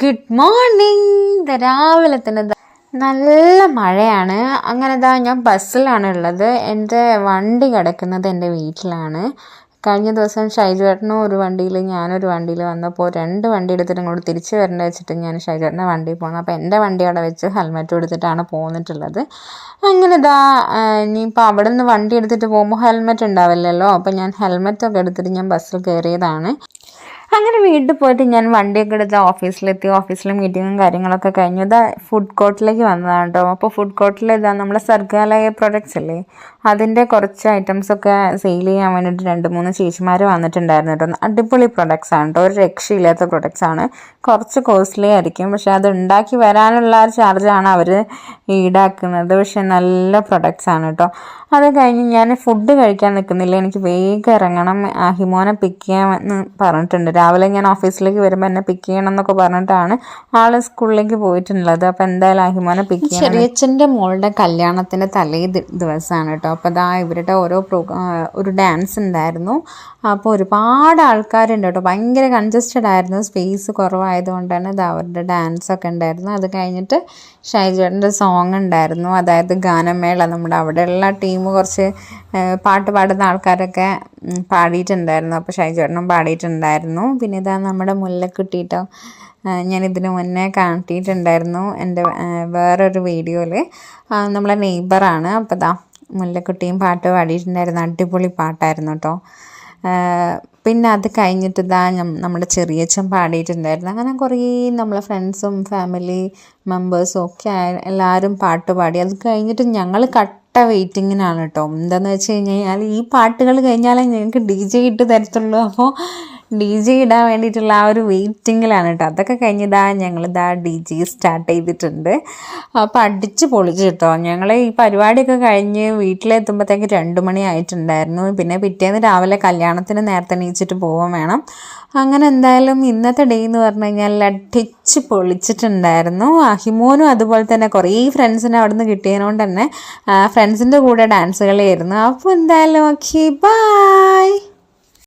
Good morning രാവിലെ തന്നെ നല്ല മഴയാണ്. അങ്ങനെ ദാ ഞാൻ ബസ്സിലാണ് ഉള്ളത്. എന്റെ വണ്ടി കിടക്കുന്നത് എന്റെ വീട്ടിലാണ്. കഴിഞ്ഞ ദിവസം ഷൈജുവേട്ടനും ഒരു വണ്ടിയിൽ ഞാനൊരു വണ്ടിയിൽ വന്നപ്പോൾ രണ്ട് വണ്ടി എടുത്തിട്ട് ഇങ്ങോട്ട് തിരിച്ച് വരേണ്ട വെച്ചിട്ട് ഞാൻ ഷൈജുവേട്ടന്റെ വണ്ടിയിൽ പോകുന്നത് അപ്പോൾ എന്റെ വണ്ടി അവിടെ വെച്ച് ഹെൽമെറ്റ് എടുത്തിട്ടാണ് പോന്നിട്ടുള്ളത്. അങ്ങനെ ഇതാ ഇനിയിപ്പോൾ അവിടെ നിന്ന് വണ്ടി എടുത്തിട്ട് പോകുമ്പോൾ ഹെൽമെറ്റ് ഉണ്ടാവില്ലല്ലോ. അപ്പോൾ ഞാൻ ഹെൽമെറ്റൊക്കെ എടുത്തിട്ട് ഞാൻ ബസ്സിൽ കയറിയതാണ്. അങ്ങനെ വീട്ടിൽ പോയിട്ട് ഞാൻ വണ്ടിയൊക്കെ എടുത്ത് ഓഫീസിലെത്തി ഓഫീസിലെ മീറ്റിങ്ങും കാര്യങ്ങളൊക്കെ കഴിഞ്ഞു. ഇതാ ഫുഡ് കോർട്ടിലേക്ക് വന്നതാണ് കേട്ടോ. അപ്പോൾ ഫുഡ് കോർട്ടിൽ ഇതാ നമ്മളെ സർഗാലയ പ്രൊഡക്ട്സ് അല്ലേ അതിന്റെ കുറച്ച് ഐറ്റംസ് ഒക്കെ സെയിൽ ചെയ്യാൻ വേണ്ടിയിട്ട് രണ്ട് മൂന്ന് ചേച്ചിമാർ വന്നിട്ടുണ്ടായിരുന്നു കേട്ടോ. അടിപൊളി പ്രൊഡക്ട്സ് ആണ് കേട്ടോ. ഒരു രക്ഷയില്ലാത്ത പ്രൊഡക്ട്സ് ആണ്. കുറച്ച് കോസ്റ്റ്ലി ആയിരിക്കും. പക്ഷെ അത് ഉണ്ടാക്കി വരാനുള്ള ഒരു ചാർജാണ് അവർ ഈടാക്കുന്നത്. പക്ഷെ നല്ല പ്രൊഡക്ട്സ് ആണ് കേട്ടോ. അത് കഴിഞ്ഞ് ഞാൻ ഫുഡ് കഴിക്കാൻ നിൽക്കുന്നില്ല. എനിക്ക് വേഗം ഇറങ്ങണം. ഹിമോനെ പിക്ക് ചെയ്യാമെന്ന് പറഞ്ഞിട്ടുണ്ട്. രാവിലെ ഞാൻ ഓഫീസിലേക്ക് വരുമ്പോൾ എന്നെ പിക്ക് ചെയ്യണം എന്നൊക്കെ പറഞ്ഞിട്ടാണ് ആൾ സ്കൂളിലേക്ക് പോയിട്ടുള്ളത്. അപ്പോൾ എന്തായാലും അഹിമോനെ പിക്ക് ചെയ്യണം. ചെറിയച്ഛന്റെ മോളുടെ കല്യാണത്തിന്റെ തലേ ദിവസമാണ് കേട്ടോ. അപ്പോൾ അതാ ഇവരുടെ ഓരോ ഒരു ഡാൻസ് ഉണ്ടായിരുന്നു. അപ്പോൾ ഒരുപാട് ആൾക്കാരുണ്ട് കേട്ടോ. ഭയങ്കര കൺജസ്റ്റഡ് ആയിരുന്നു. സ്പേസ് കുറവായതുകൊണ്ട് തന്നെ ഇത് അവരുടെ ഡാൻസ് ഒക്കെ ഉണ്ടായിരുന്നു അത് കഴിഞ്ഞിട്ട് ഷൈജേട്ടന്റെ സോങ് ഉണ്ടായിരുന്നു. അതായത് ഗാനമേള. നമ്മുടെ അവിടെയുള്ള ടീം കുറച്ച് പാട്ട് പാടുന്ന ആൾക്കാരൊക്കെ പാടിയിട്ടുണ്ടായിരുന്നു. അപ്പോൾ ഷൈജേട്ടനും പാടിയിട്ടുണ്ടായിരുന്നു. പിന്നെ ഇതാ നമ്മുടെ മുല്ലക്കുട്ടിട്ടോ ഞാൻ ഇതിനു മുന്നേ കാട്ടിയിട്ടുണ്ടായിരുന്നു എന്റെ വേറൊരു വീഡിയോയിൽ നമ്മളെ നെയ്ബറാണ് അപ്പോൾ ഇതാ മുല്ലക്കുട്ടിയും പാട്ട് പാടിയിട്ടുണ്ടായിരുന്നു. അടിപൊളി പാട്ടായിരുന്നു കേട്ടോ പിന്നെ അത് കഴിഞ്ഞിട്ട് ഇതാ നമ്മുടെ ചെറിയച്ഛൻ പാടിയിട്ടുണ്ടായിരുന്നു. അങ്ങനെ കുറേ നമ്മളെ ഫ്രണ്ട്സും ഫാമിലി മെമ്പേഴ്സും ഒക്കെ എല്ലാവരും പാട്ട് പാടി. അത് കഴിഞ്ഞിട്ട് ഞങ്ങൾ കട്ട വെയിറ്റിങ്ങിനാണ് കേട്ടോ എന്താണെന്ന് വെച്ച് കഴിഞ്ഞാൽ ഈ പാട്ടുകൾ കഴിഞ്ഞാലേ ഞങ്ങൾക്ക് ഡി ജെ ഇട്ട് തരത്തുള്ളൂ. അപ്പോൾ ഡി ജെ ഇടാൻ വേണ്ടിയിട്ടുള്ള ആ ഒരു വെയിറ്റിങ്ങിലാണ് കേട്ടോ അതൊക്കെ കഴിഞ്ഞിതാ ഞങ്ങളിതാ ഡി ജെ സ്റ്റാർട്ട് ചെയ്തിട്ടുണ്ട്. അപ്പോൾ അടിച്ച് പൊളിച്ച് കേട്ടോ ഞങ്ങൾ ഈ പരിപാടിയൊക്കെ കഴിഞ്ഞ് വീട്ടിലെത്തുമ്പോഴത്തേക്ക് രണ്ട് മണി ആയിട്ടുണ്ടായിരുന്നു. പിന്നെ പിറ്റേന്ന് രാവിലെ കല്യാണത്തിന് നേരത്തെ നീച്ചിട്ട് പോവാൻ വേണം. അങ്ങനെ എന്തായാലും ഇന്നത്തെ ഡേ എന്ന് പറഞ്ഞു കഴിഞ്ഞാൽ അടിച്ച് പൊളിച്ചിട്ടുണ്ടായിരുന്നു. അഹിമോനും അതുപോലെ തന്നെ കുറേ ഫ്രണ്ട്സിനെ അവിടെ നിന്ന് കിട്ടിയതുകൊണ്ട് തന്നെ ഫ്രണ്ട്സിന്റെ കൂടെ ഡാൻസ് കളിയായിരുന്നു. അപ്പോൾ എന്തായാലും ഓക്കെ ബായ്